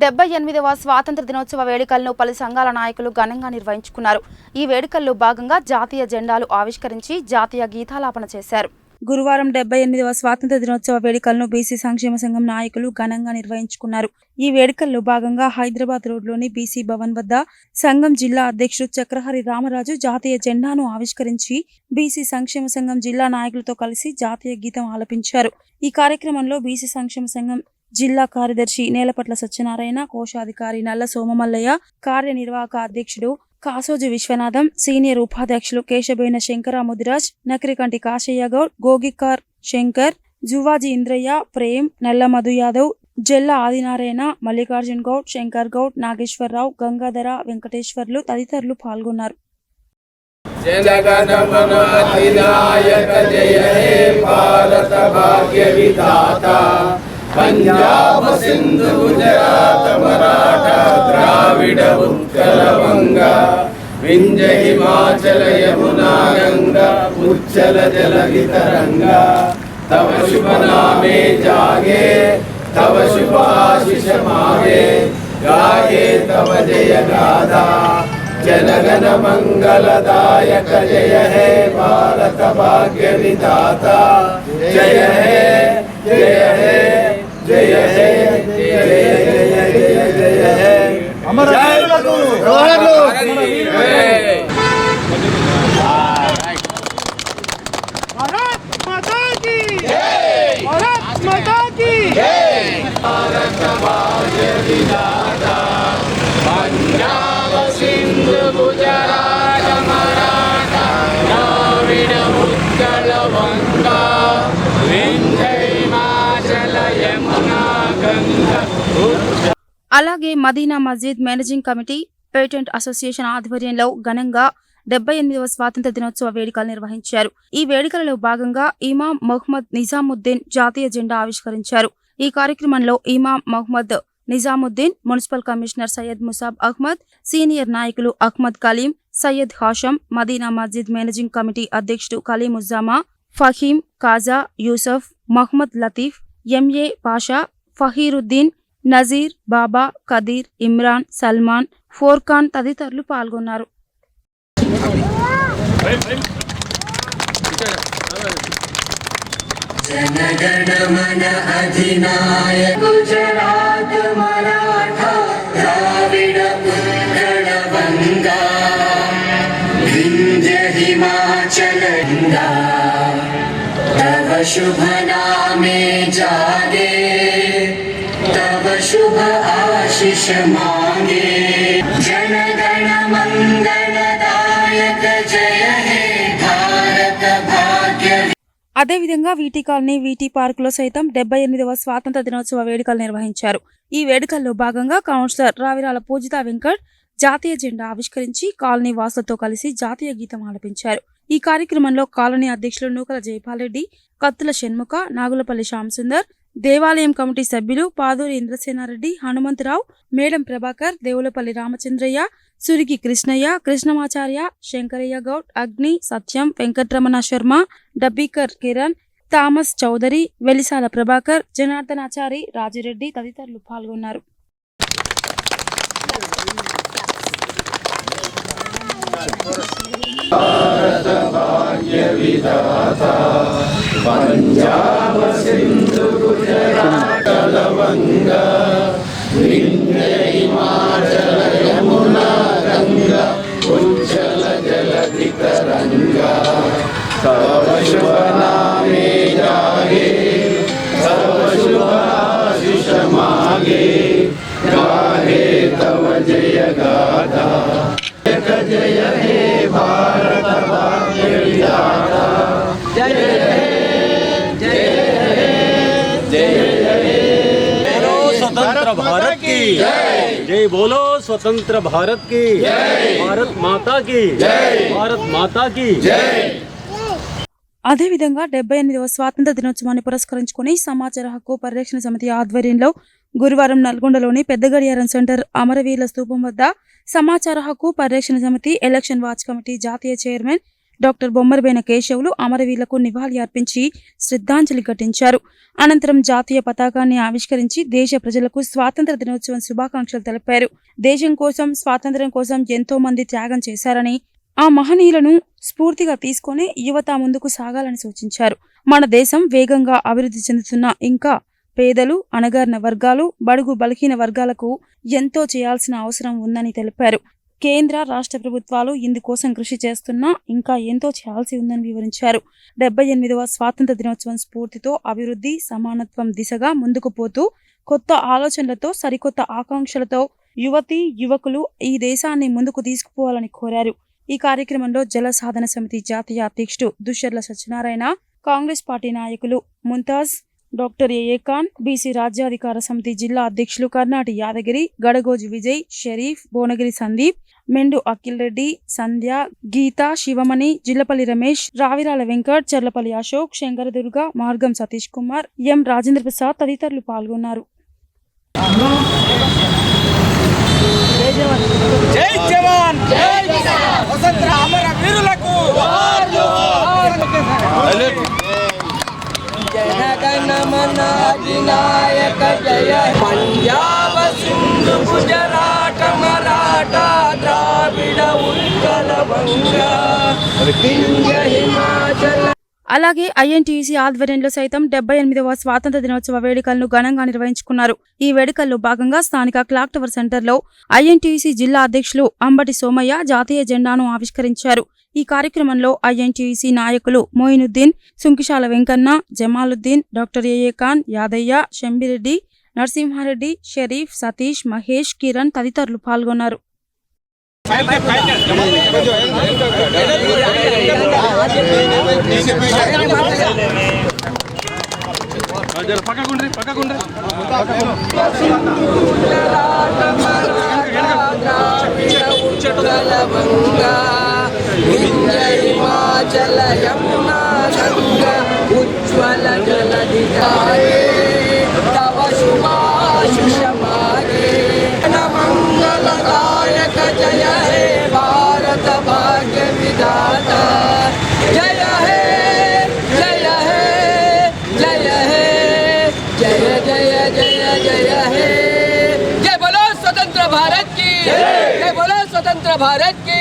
డెబ్బై ఎనిమిదవ స్వాతంత్ర దినోత్సవ వేడుకలను పలు సంఘాల నాయకులు ఘనంగా నిర్వహించుకున్నారు. ఈ వేడుకల్లో భాగంగా జాతీయ జెండాలు ఆవిష్కరించి జాతీయ గీతాలాపన చేశారు. గురువారం డెబ్బై ఎనిమిదవ స్వాతంత్ర దినోత్సవ వేడుకలను బీసీ సంక్షేమ సంఘం నాయకులు ఘనంగా నిర్వహించుకున్నారు. ఈ వేడుకల్లో భాగంగా హైదరాబాద్ రోడ్లోని బీసీ భవన్ వద్ద సంఘం జిల్లా అధ్యక్షుడు చక్రహరి రామరాజు జాతీయ జెండాను ఆవిష్కరించి బీసీ సంక్షేమ సంఘం జిల్లా నాయకులతో కలిసి జాతీయ గీతం ఆలపించారు. ఈ కార్యక్రమంలో బీసీ సంక్షేమ సంఘం జిల్లా కార్యదర్శి నేలపట్ల సత్యనారాయణ కోశాధికారి నల్ల సోమమల్లయ్య కార్యనిర్వాహక అధ్యక్షుడు కాసోజు విశ్వనాథం సీనియర్ ఉపాధ్యక్షులు కేశబేన శంకర ముదిరాజ్ నకరికంటి కాశయ్య గౌడ్ గోగికార్ శంకర్ జువాజీ ఇంద్రయ్య ప్రేమ్ నల్ల మధు యాదవ్ జిల్లా ఆదినారాయణ మల్లికార్జున్ గౌడ్ శంకర్ గౌడ్ నాగేశ్వరరావు గంగాధర వెంకటేశ్వర్లు తదితరులు పాల్గొన్నారు. జయ భారత భాగ్య విధాతా పంజాబ్ సింధు గుజరాత్ మరాఠా ద్రావిడ ఉత్కల వంగ వింజ హిమాచల యమునా గంగ ఉచ్చల జల వితరంగ తవ శుభ నామే జాగే తవ శుభ మాగే గాయే తవ జయ గాథా జనగణ మంగళదాయక జయ హే భారత భాగ్య విధాత జయ అలాగే Madina Masjid managing committee patent association ఆధ్వర్యంలో ఘనంగా డెబ్బై ఎనిమిదవ స్వాతంత్ర దినోత్సవ వేడుకలు నిర్వహించారు. ఈ వేడుకలలో భాగంగా ఇమాం మొహమ్మద్ నిజాముద్దీన్ జాతీయ జెండా ఆవిష్కరించారు. ఈ కార్యక్రమంలో ఇమాం Mohammed Nizamuddin municipal commissioner Syed Musab Ahmed senior నాయకులు అహ్మద్ కలీం సయ్యద్ హాషం మదీనా మస్జిద్ మేనేజింగ్ కమిటీ అధ్యక్షుడు కలీముజ్జామా ఫహీం కాజా యూసఫ్ మహ్మద్ లతీఫ్ ఎంఏ పాషా ఫహీరుద్దీన్ నజీర్ బాబా కదీర్ ఇమ్రాన్ సల్మాన్ ఫోర్ఖాన్ తదితరులు పాల్గొన్నారు. జనగణమన అధినాయకు विंध्य हिमाचल गंगा तव शुभ नामे जागे तव शुभ आशीष मांगे जनगण मंगलदायक जय हे भारत भाग्य అదేవిధంగా వీటీ కాలనీ వీటీ పార్కులో సైతం డెబ్బై ఎనిమిదవ స్వాతంత్ర దినోత్సవ వేడుకలు నిర్వహించారు ఈ వేడుకల్లో భాగంగా కౌన్సిలర్ రావిరాల పూజిత వెంకట్ జాతీయ జెండా ఆవిష్కరించి కాలనీ వాసులతో కలిసి జాతీయ గీతం ఆలపించారు. ఈ కార్యక్రమంలో కాలనీ అధ్యక్షులు నూకల జైపాల్ రెడ్డి కత్తుల షణ్ముఖ నాగులపల్లి శ్యామసుందర్ దేవాలయం కమిటీ సభ్యులు పాదూరి ఇంద్రసేనారెడ్డి హనుమంతరావు మేడం ప్రభాకర్ దేవులపల్లి రామచంద్రయ్య సురికి కృష్ణయ్య కృష్ణమాచార్య శంకరయ్య గౌడ్ అగ్ని సత్యం వెంకట్రమణ శర్మ డబ్బీకర్ కిరణ్ థామస్ చౌదరి వెలిసాల ప్రభాకర్ జనార్దనాచారి రాజిరెడ్డి తదితరులు పాల్గొన్నారు. భాగ్యవిదాత పంజాబ సింధు గుజరాత లవంగ వింధ్య హిమాచల యమునా గంగ. ఉజ్జల జలధిక రంగ. సర్వ శుభనామే జాగే. సర్వ जय बोलो स्वतंत्र भारत की भारत माता की भारत माता की అదేవిధంగా డెబ్బై ఎనిమిదవ స్వాతంత్ర దినోత్సవాన్ని పురస్కరించుకుని సమాచార హక్కు పరిరక్షణ సమితి ఆధ్వర్యంలో గురువారం నల్గొండలోని పెద్ద గడియారం సెంటర్ అమరవీరుల స్తూపం వద్ద సమాచార హక్కు పరిరక్షణ సమితి ఎలక్షన్ వాచ్ కమిటీ జాతీయ చైర్మన్ డాక్టర్ బొమ్మరబైన కేశవులు అమరవీరులకు నివాళి అర్పించి శ్రద్ధాంజలి ఘటించారు. అనంతరం జాతీయ పతాకాన్ని ఆవిష్కరించి దేశ ప్రజలకు స్వాతంత్ర దినోత్సవం శుభాకాంక్షలు తెలిపారు. దేశం కోసం స్వాతంత్ర్యం కోసం ఎంతో మంది త్యాగం చేశారని ఆ మహనీయులను స్ఫూర్తిగా తీసుకొని యువత ముందుకు సాగాలని సూచించారు. మన దేశం వేగంగా అభివృద్ధి చెందుతున్న ఇంకా పేదలు అణగారిన వర్గాలు బడుగు బలహీన వర్గాలకు ఎంతో చేయాల్సిన అవసరం ఉందని తెలిపారు. కేంద్ర రాష్ట్ర ప్రభుత్వాలు ఇందుకోసం కృషి చేస్తున్నా ఇంకా ఎంతో చేయాల్సి ఉందని వివరించారు. డెబ్బై ఎనిమిదవ స్వాతంత్ర దినోత్సవం స్ఫూర్తితో అభివృద్ధి సమానత్వం దిశగా ముందుకు పోతూ కొత్త ఆలోచనలతో సరికొత్త ఆకాంక్షలతో యువతి యువకులు ఈ దేశాన్ని ముందుకు తీసుకుపోవాలని కోరారు. ఈ కార్యక్రమంలో జల సాధన సమితి జాతీయ అధ్యక్షుడు దుశ్శర్ల సత్యనారాయణ కాంగ్రెస్ పార్టీ నాయకులు Mumtaz doctor AA Khan BC రాజ్యాధికార సమితి జిల్లా అధ్యక్షులు కర్ణాటి యాదగిరి గడగోజు విజయ్ షరీఫ్ భువనగిరి సందీప్ మెండు అఖిల్ రెడ్డి సంధ్య గీత శివమణి జిల్లపల్లి రమేష్ రావిరాల వెంకట్ చర్లపల్లి అశోక్ శంకరదుర్గ మార్గం సతీష్ కుమార్ ఎం రాజేంద్ర ప్రసాద్ తదితరులు పాల్గొన్నారు. జై జవాన్! జై స్వతంత్ర అమర వీరులకు జనగణ మన అధినాయక జయ. పంజాబ సింధు గుజరాట మరాఠా ద్రావిడ ఉత్కల హిమాచల అలాగే ఐఎన్టీసీ ఆధ్వర్యంలో సైతం డెబ్బై ఎనిమిదవ స్వాతంత్ర దినోత్సవ వేడుకలను ఘనంగా నిర్వహించుకున్నారు. ఈ వేడుకల్లో భాగంగా స్థానిక క్లాక్ టవర్ సెంటర్లో ఐఎన్టీసీ జిల్లా అధ్యక్షులు అంబటి సోమయ్య జాతీయ జెండాను ఆవిష్కరించారు. ఈ కార్యక్రమంలో ఐఎన్టీసీ నాయకులు మోయినుద్దీన్ సుంకిశాల వెంకన్న జమాలుద్దీన్ డాక్టర్ ఏఏ ఖాన్ యాదయ్య షంబిరెడ్డి నరసింహారెడ్డి షరీఫ్ సతీష్ మహేష్ కిరణ్ తదితరులు పాల్గొన్నారు. हिमाचल यमुना गंगा उज्ज्वल जलधिकारे तव शुभाशुषमागे मंगलदायक जय हे भारत भाग्य विधाता जय हे जय हे जय हे जय जय जय जय हे जय बोलो स्वतंत्र भारत की। जय बोलो स्वतंत्र भारत की।